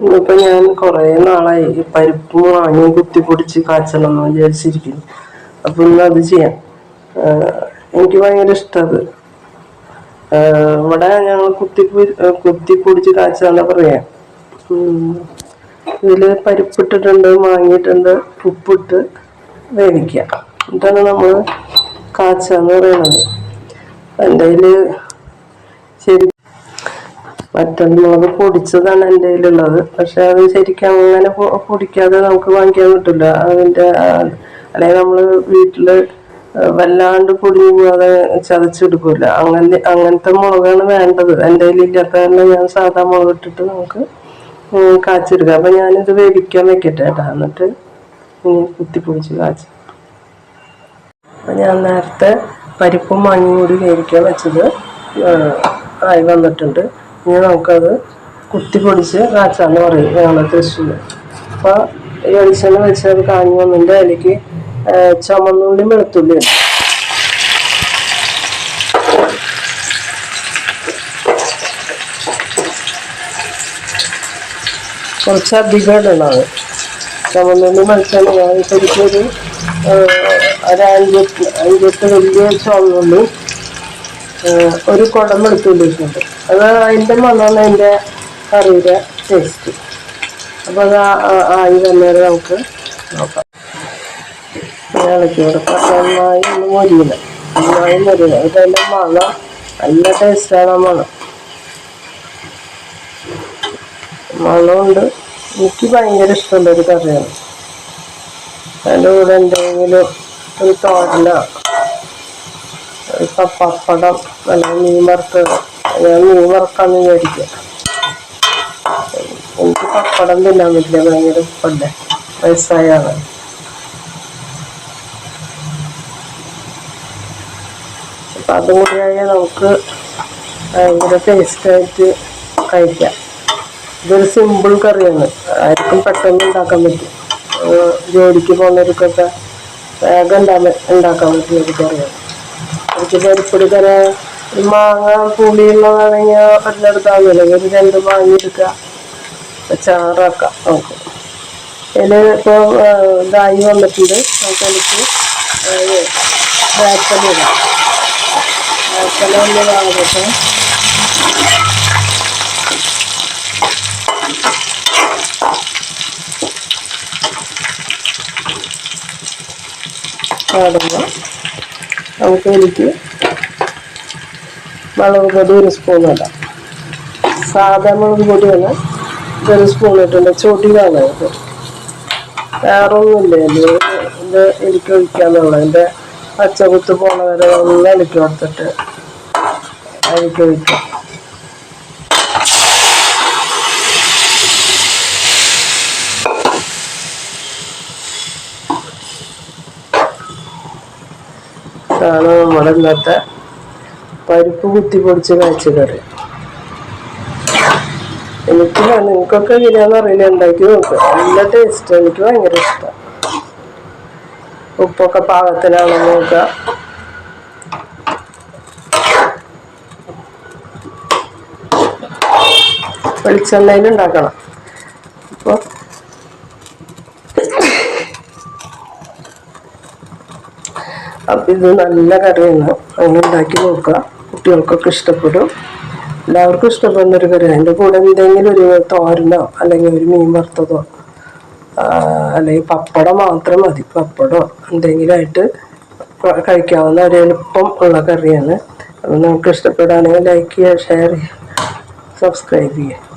ഇന്നിപ്പോ ഞാൻ കുറേ നാളായി ഈ പരിപ്പ് വാങ്ങി കുത്തിപ്പൊടിച്ച് കാച്ചണം എന്ന് വിചാരിച്ചിരിക്കുന്നു. അപ്പൊ ഇന്ന് അത് ചെയ്യാം. എനിക്ക് ഭയങ്കര ഇഷ്ടത് ഇവിടെ ഞങ്ങൾ കുത്തി കുത്തിപ്പൊടിച്ച് കാച്ചാന്നാ പറയാ. ഇതിൽ പരിപ്പിട്ടിട്ടുണ്ട് മാങ്ങിയിട്ടുണ്ട് ഉപ്പിട്ട് വേവിക്കുക ഇതാണ് നമ്മൾ കാച്ചാന്ന് പറയുന്നത് എന്റെ ശരി വറ്റൽമുളക് പൊടിച്ചതാണ് എന്റെ കയ്യിലുള്ളത്. പക്ഷെ അത് ശരിക്കും അങ്ങനെ പൊടിക്കാതെ നമുക്ക് വാങ്ങിക്കാൻ കിട്ടില്ല അതിന്റെ അല്ലെങ്കിൽ നമ്മൾ വീട്ടിൽ വല്ലാണ്ട് പൊടിഞ്ഞു പോകാതെ ചതച്ചെടുക്കില്ല അങ്ങനെ അങ്ങനത്തെ മുളകാണ് വേണ്ടത്. എന്റെ കയ്യിലില്ലാത്ത കാരണം ഞാൻ സാധാ മുളക് ഇട്ടിട്ട് നമുക്ക് കാച്ചെടുക്കാം അപ്പം ഞാനിത് വേവിക്കാൻ വെക്കട്ടെ കേട്ടോ. എന്നിട്ട് ഇനി കുത്തിപ്പൊടിച്ച് കാച്ചി. അപ്പം ഞാൻ നേരത്തെ പരിപ്പും മഞ്ഞും കൂടി വേവിക്കാൻ വെച്ചത് ആയി വന്നിട്ടുണ്ട്. ഇനി നമുക്കത് കുത്തിപ്പൊടിച്ച് കാച്ചാന്ന് പറയും. ഞങ്ങളെ തൃശ്ശൂർ അപ്പോൾ ഈ വെളിച്ചെണ്ണ വെച്ചാൽ അത് കാഞ്ഞു വന്നിട്ട് അതിലേക്ക് ചുമന്നുള്ളി വെളുത്തുള്ളി. കുറച്ച് അധികം ഇടണം അത്. ചുമന്നുള്ളി ഞാനിപ്പോൾ എനിക്കൊരു ഒരു അഞ്ചെട്ട് അഞ്ചെട്ട് വലിയ ചുവന്നുള്ളി ഏഹ് ഒരു കുടം എടുത്ത് ഉപയോഗിക്കുന്നുണ്ട് അത് അതിന്റെ മണമാണ് അതിന്റെ കറിയുടെ ടേസ്റ്റ് അപ്പോൾ അത് ആയി വന്നേരം നമുക്ക് നോക്കാം. ഇളക്കി കൊടുക്കാം. നന്നായി ഒന്ന് മൊരിയില്ല നന്നായി മൊരിയില്ല ഇതെല്ലാം മണം നല്ല ടേസ്റ്റാണ് മണം. മണമുണ്ട്. എനിക്ക് ഭയങ്കര ഇഷ്ടമുള്ള ഒരു കറിയാണ്. അതിന്റെ കൂടെ എന്തെങ്കിലും ഒരു തോരനോ ഇപ്പൊ പപ്പടം അല്ലെങ്കിൽ മീൻ വറുത്ത് ഞാൻ മീൻ വറുക്കാന്ന് വിചാരിക്കുക എനിക്ക് പപ്പടം തിന്നാൻ പറ്റില്ല ഭയങ്കര ഉപ്പല്ലേ വയസ്സായാണ്. അപ്പൊ അതും കൂടിയായാൽ നമുക്ക് ഭയങ്കര ടേസ്റ്റായിട്ട് കഴിക്കാം. ഇതൊരു സിമ്പിൾ കറിയാണ്. ആർക്കും പെട്ടെന്ന് ഉണ്ടാക്കാൻ പറ്റും. ജോലിക്ക് പോകുന്നവർക്കൊക്കെ വേഗം ഉണ്ടാക്കാൻ പറ്റുന്ന ഒരു കറിയാണ്. എനിക്ക് പരിപ്പൊടി കറി ഒരു മാങ്ങ പുളിയുള്ളതാണെങ്കിൽ അല്ലെങ്കിൽ ഒരു രണ്ട് മാങ്ങ എടുക്കുക ചാറാക്കാം നമുക്ക് ഇതിൽ ഇപ്പോൾ ഇതായി വന്നിട്ടുണ്ട്. നമുക്ക് എനിക്ക് വേപ്പല ഇടാം. വേപ്പല ഒന്ന് വാങ്ങട്ടെ പാടുമ്പോൾ നമുക്ക് എനിക്ക് മുളക് പൊടി ഒരു സ്പൂൺ ഇടാം സാധാ മുളക് പൊടിയാണ്. ഇതൊരു സ്പൂൺ ഇട്ടുണ്ട് ചൊടിയാണ് ഇത്. വേറെ ഒന്നുമില്ല ഇത് എനിക്ക് ഒഴിക്കാന്നുള്ള എന്റെ പച്ചകുത്ത് പോണ വരെ ഒന്ന് ഇളക്കി കൊടുത്തിട്ട് എനിക്ക് ഒഴിക്കാം ഇതാണ് നമ്മുടെ പരിപ്പ് കുത്തി പൊടിച്ച് കറി. എനിക്ക് നിങ്ങൾക്കൊക്കെ എങ്ങനെയാന്ന് അറിയില്ല. ഉണ്ടാക്കി നോക്ക്. നല്ല ടേസ്റ്റ് എനിക്ക് ഭയങ്കര ഇഷ്ടം. ഉപ്പൊക്കെ പാകത്തിലാണോ നോക്കുക വെളിച്ചെണ്ണയിൽ ഉണ്ടാക്കണം. അപ്പോൾ അപ്പം ഇത് നല്ല കറിയാണ്. അങ്ങനെ ഉണ്ടാക്കി നോക്കുക. കുട്ടികൾക്കൊക്കെ ഇഷ്ടപ്പെടും. എല്ലാവർക്കും ഇഷ്ടപ്പെടുന്ന ഒരു കറി അതിന്റെ കൂടെ എന്തെങ്കിലും ഒരു തോരനോ അല്ലെങ്കിൽ ഒരു മീൻ വറുത്തതോ അല്ലെങ്കിൽ പപ്പടം മാത്രം മതി. പപ്പടമോ എന്തെങ്കിലും ആയിട്ട് കഴിക്കാവുന്ന ഒരു എളുപ്പം ഉള്ള കറിയാണ്. അപ്പം നിങ്ങൾക്ക് ഇഷ്ടപ്പെടുകയാണെങ്കിൽ ലൈക്ക് ചെയ്യുക ഷെയർ ചെയ്യുക സബ്സ്ക്രൈബ് ചെയ്യുക.